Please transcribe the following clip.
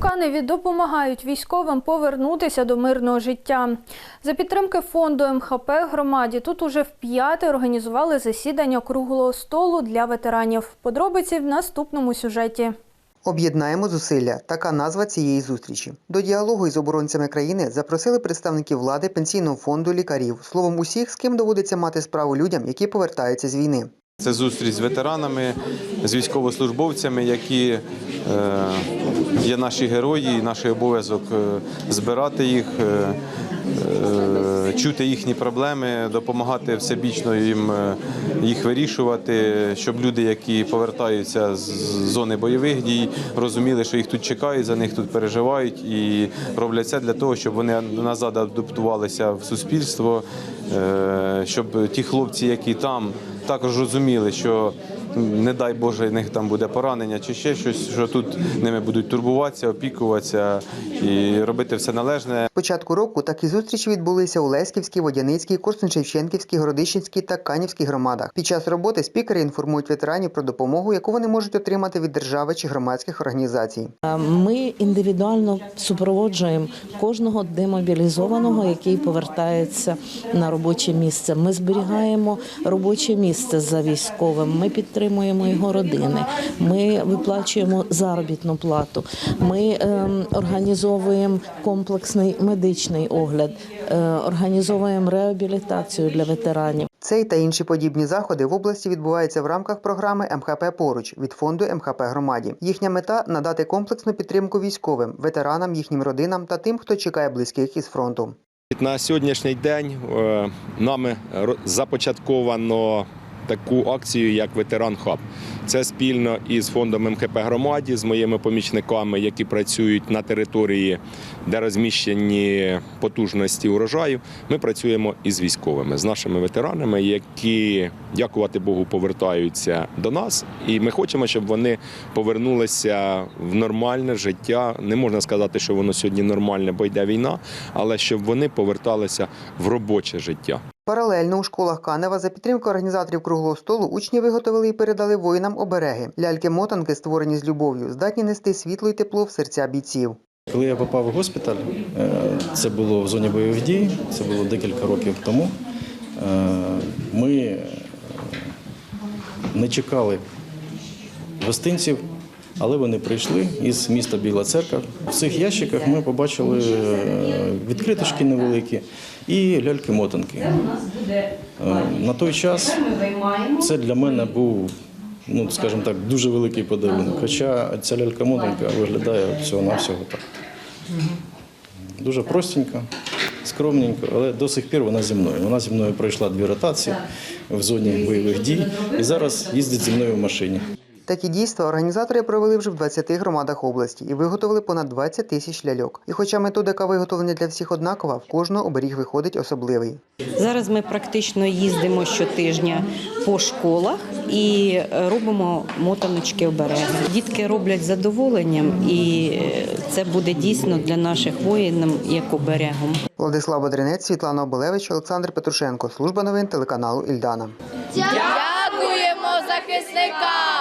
Каневі допомагають військовим повернутися до мирного життя. За підтримки фонду МХП громаді тут уже вп'яте організували засідання круглого столу для ветеранів. Подробиці в наступному сюжеті. Об'єднаємо зусилля. Така назва цієї зустрічі. До діалогу із оборонцями країни запросили представників влади, пенсійного фонду, лікарів. Словом, усіх, з ким доводиться мати справу людям, які повертаються з війни. Це зустріч з ветеранами, з військовослужбовцями, які е, є наші герої, і наш обов'язок е, збирати їх, е, чути їхні проблеми, допомагати всебічно їм їх вирішувати, щоб люди, які повертаються з зони бойових дій, розуміли, що їх тут чекають, за них тут переживають і роблять все для того, щоб вони назад адаптувалися в суспільство, щоб ті хлопці, які там також розуміли, що не дай Боже, в них там буде поранення чи ще щось, що тут ними будуть турбуватися, опікуватися і робити все належне. Початку року такі зустрічі відбулися у Леськівській, Водяницькій, Корсун-Шевченківській, Городищенській та Канівській громадах. Під час роботи спікери інформують ветеранів про допомогу, яку вони можуть отримати від держави чи громадських організацій. Ми індивідуально супроводжуємо кожного демобілізованого, який повертається на робоче місце. Ми зберігаємо робоче місце за військовим. Ми підтримуємо його родини. Ми виплачуємо заробітну плату. Ми ем, організовуємо комплексний медичний огляд, е, організовуємо реабілітацію для ветеранів. Цей та інші подібні заходи в області відбуваються в рамках програми МХП поруч від фонду МХП громаді. Їхня мета надати комплексну підтримку військовим, ветеранам, їхнім родинам та тим, хто чекає близьких із фронту. На сьогоднішній день е, нами започатковано таку акцію, як ветеран хаб. Це спільно із фондом МХП громаді, з моїми помічниками, які працюють на території, де розміщені потужності урожаю. Ми працюємо із військовими, з нашими ветеранами, які, дякувати Богу, повертаються до нас. І ми хочемо, щоб вони повернулися в нормальне життя. Не можна сказати, що воно сьогодні нормальне, бо йде війна, але щоб вони поверталися в робоче життя. Паралельно у школах Канева за підтримки організаторів круглого столу учні виготовили і передали воїнам обереги. Ляльки-мотанки, створені з любов'ю, здатні нести світло і тепло в серця бійців. Коли я попав у госпіталь, е, це було в зоні бойових дій, це було декілька років тому. е, Ми не чекали гостинців, але вони прийшли із міста Біла Церква. В цих ящиках ми побачили е, відкриточки невеликі і ляльки-мотанки. Е, На той час це для мене був, ну скажімо так, дуже великий подарунок. Хоча ця лялька-мотанка виглядає всього-навсього так. Дуже простенько, скромненько, але до сих пір вона зі мною. Вона зі мною пройшла дві ротації в зоні бойових дій і зараз їздить зі мною в машині. Такі дійства організатори провели вже в 20 громадах області і виготовили понад 20 тисяч ляльок. І хоча методика виготовлення для всіх однакова, в кожного оберіг виходить особливий. Зараз ми практично їздимо щотижня по школах і робимо мотаночки обереги. Дітки роблять задоволенням, і це буде дійсно для наших воїнів як оберегом. Владислав Бодринець, Світлана Оболевич, Олександр Петрушенко. Служба новин телеканалу Ільдана. Дякуємо захисникам!